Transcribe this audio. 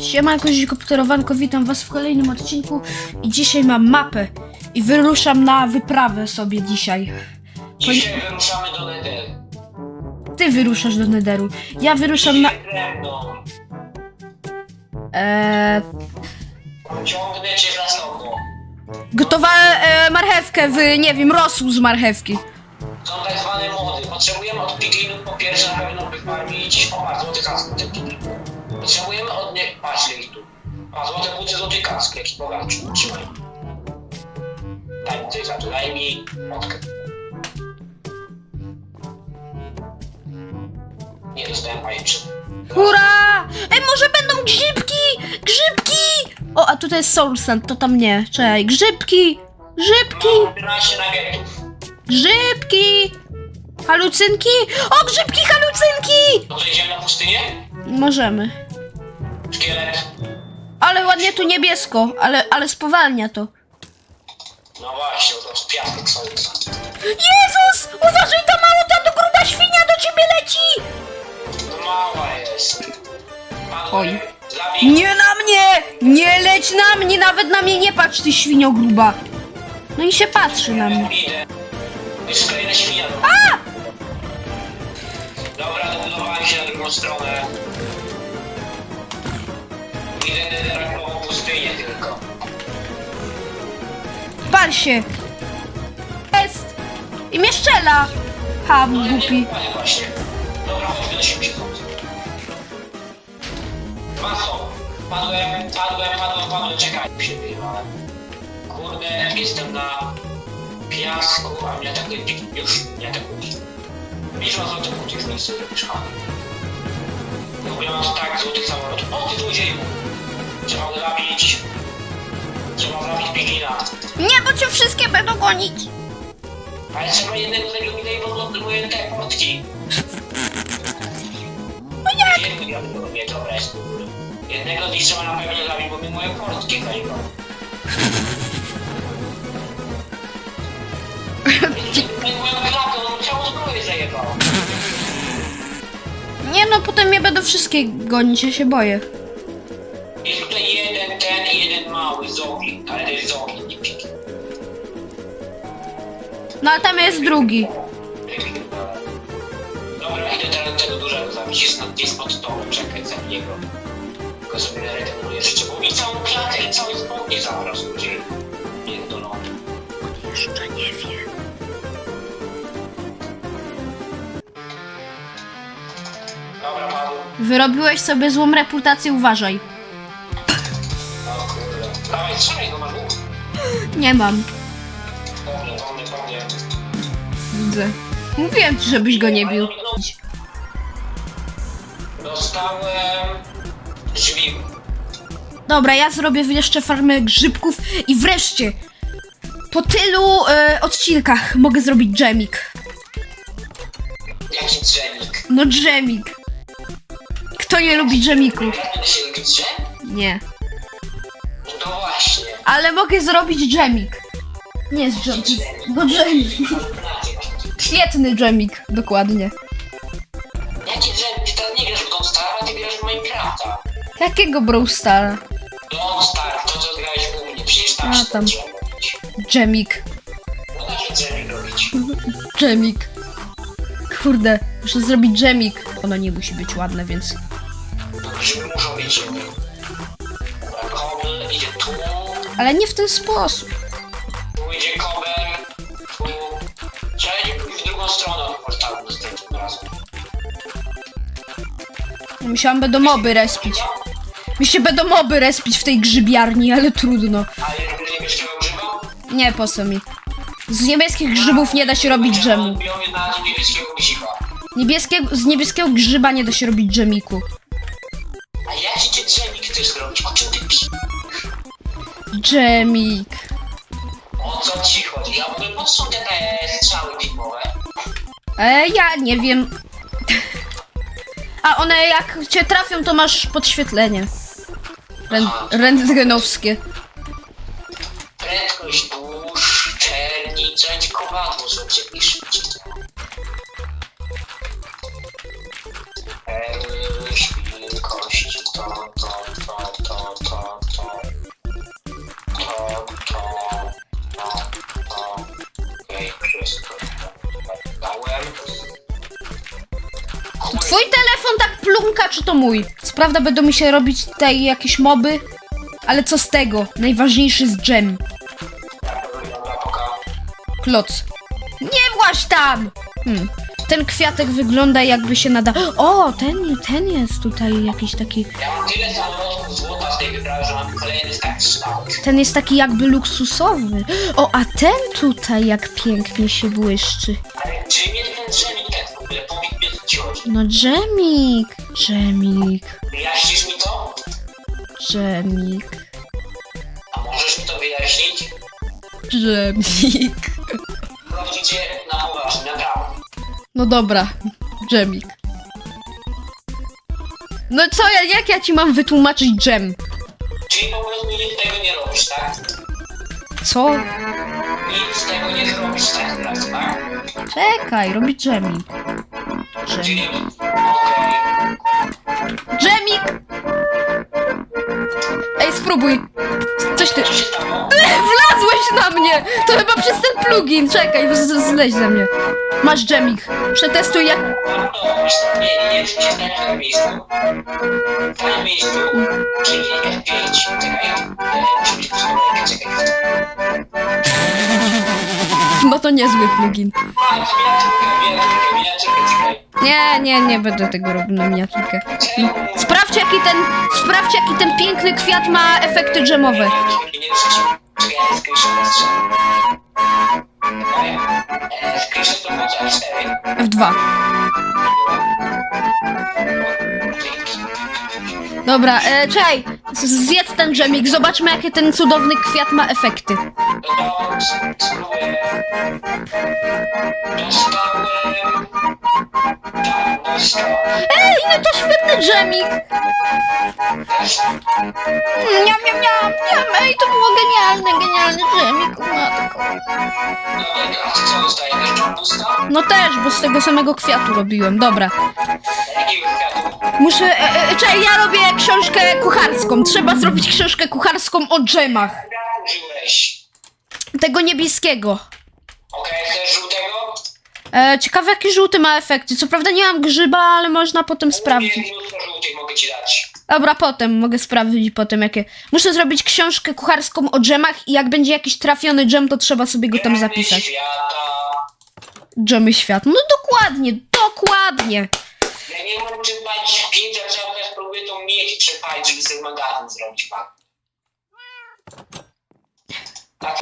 Siemanko, kopterowanko, witam was w kolejnym odcinku i dzisiaj mam mapę i wyruszam na wyprawę sobie dzisiaj. Dzisiaj wyruszamy do Netheru. Ty wyruszasz do Nederu, ja wyruszam na... Eee, Ciągnę cię za sobą. gotowałem e, marchewkę w, nie wiem, rosół z marchewki. Są tak zwane mody. Potrzebujemy od piglinów po pierwsze na pewno wyfarmić... O, te pigliny. Potrzebujemy od nie... Patrz, ich tu. A, złote buty, złoty kask. Jaki bogacz. Trzymaj. Daj mi coś za to, daj mi motkę. Nie dostałem pajęczyny. Hurra! Ej, może będą grzybki! Grzybki! O, a tutaj jest Soul Sand, to tam nie. Czekaj, grzybki! Grzybki! Mam 11 nuggetów. Grzybki! Halucynki! O, grzybki, halucynki! To idziemy na pustynię? Możemy. Szkielet. Ale ładnie tu niebiesko, ale, ale spowalnia to. No właśnie, to jest piasek solca. Jezus! Uważaj, ta mało, ta do gruba świnia do ciebie leci! To mała jest. Pan Oj. Zabij. Nie na mnie! Nie leć na mnie, nawet na mnie nie patrz, ty świnio gruba. No i się patrzy na mnie. Idę. Jest kolejna świnia. Dobra, dobudowałem się na drugą stronę. Na taką pustynię tylko. Pal się! Jest! I mnie strzela! Ha, głupi. dokładnie właśnie. Dobra, chodźmy do siebie. Maso. Padłem, padłem, padłem, padłem. Czekaj, wyjechałem. Kurde, jestem na piasku, a mnie pik. Już, nie atakuje. Widzisz, mam złoty punkt, już nie chcę mieszkania. Mam tak złotych samolotów. O, ty złodzieju! Trzeba go zabić. Trzeba zabić piglina. Nie, bo cię wszystkie będą gonić. Ale trzeba jednego zabić, bo odblokuje te portki. No jak? Jednego ja bym w ogóle. Jednego z nich trzeba na pewno zabić, bo mi moje portki zajmą. Nie no, potem mnie będą wszystkie gonić, ja się boję. Jest tutaj jeden ten i jeden mały zombie, ale to jest zombie, nie piki. No a tam jest drugi. Dobra, idę teraz tego dużego zabić, jest, nad, jest pod stołem, czekaj, zabiję go. Tylko sobie regeneruję życie, bo mi całą klatę i cały spodnie zabrał ludzie. Dobra, padł. Wyrobiłeś sobie złą reputację, uważaj. O kurde. Dawaj, strzelaj go, masz łuk. Nie mam. Mnie, po mnie. Widzę. Mówiłem ci, żebyś go nie bił. Dostałem drzwi. Dobra, ja zrobię jeszcze farmę grzybków i wreszcie po tylu e, odcinkach mogę zrobić dżemik. Jaki drzemik? No dżemik. Kto nie lubi drzem? Nie. No właśnie. Ale mogę zrobić dżemik. Nie jest dżemik. No dżemik. Świetny dżemik, dokładnie. Jaki drzem? Ty nie grasz w Don't Star, a ty grasz w Minecrafta. Jakiego Brawl Stara? Don't Star, to co grałeś u mnie. Przecież tam A, się tam. Dżemik. No taki drzemik robić. Dżemik. Kurde, muszę zrobić dżemik. Ono nie musi być ładne, więc... Idzie tu, Ale nie w ten sposób. tu idzie kobel, tu. Trzeba w drugą stronę od portalu następnym razem. Musiałam będą moby respić. Mi się będą moby respić w tej grzybiarni, ale trudno. A niebieskiego grzyba? Nie, po co mi? Z niebieskich grzybów nie da się robić dżemu. Na niebieskiego grzyba. Niebieskiego, z niebieskiego grzyba nie da się robić dżemiku. Jaki ty dżemik chcesz zrobić? O czym ty pi... Dżemik. O co ci chodzi? Ja ogóle po co te, te strzały filmowe? E, ja nie wiem. A one jak cię trafią, to masz podświetlenie. Ren rentgenowskie. Prędkość burz, czerni, coś kowadło zróbcie niż Prędkość, czy to mój? Co prawda będą mi się robić tutaj jakieś moby, ale co z tego? Najważniejszy jest dżem. Kloc. Nie właź tam! Hmm. Ten kwiatek wygląda jakby się nada... O, ten, ten jest tutaj jakiś taki... Tyle złota z tej. Ten jest taki jakby luksusowy. O, a ten tutaj jak pięknie się błyszczy. Ale czy mnie ten No dżemik, dżemik, Wyjaśnisz mi to? dżemik, A możesz mi to wyjaśnić? dżemik. Proszę cię na poważnie, naprawdę. No dobra, dżemik. No co, ja, jak ja ci mam wytłumaczyć dżem? Czyli po prostu nic tego nie robisz, tak? Co? Nic tego nie zrobisz, tak? Teraz, tak? Czekaj, robi dżemik. Dżemik. Dżemik! Ej, spróbuj. Coś ty... Wlazłeś na mnie! To chyba przez ten plugin. Czekaj, z- z- zleź ze mnie. Masz dżemik. Przetestuj jak... Nie, nie, nie, stanie w tym miejscu. W tym miejscu, czyli F5, czekaj, muszę być posłuchaj, czekaj. No to niezły plugin. Nie, nie, nie będę tego robił na miniaturkę. Sprawdź jaki ten... Sprawdź jaki ten piękny kwiat ma efekty dżemowe. To było za 4. F2. Dzięki. Dobra, e, czekaj. Zjedz ten dżemik, zobaczmy jakie ten cudowny kwiat ma efekty. Ej, no to świetny Mm, Niam, niam, niam, niam. Ej, to było genialne, genialny dżemik, o matko. Co? No też, bo z tego samego kwiatu robiłem, dobra. Jakiego kwiatu? Muszę, e, e, czekaj, ja robię książkę kucharską. Trzeba zrobić książkę kucharską o użyłeś. Tego niebieskiego. Okej, chcesz żółtego? E, ciekawe, jaki żółty ma efekty. Co prawda nie mam grzyba, ale można potem sprawdzić. Nie, mnóstwo żółtych mogę ci dać. Dobra, potem mogę sprawdzić potem jakie. Muszę zrobić książkę kucharską o dżemach i jak będzie jakiś trafiony dżem, to trzeba sobie go tam zapisać. Świata. Dżemy świat. No dokładnie, dokładnie. Ja nie mam czym palić pięć, a cały czas próbuję tą miedź przepalić, żeby sobie magazyn zrobić, pan. Tak,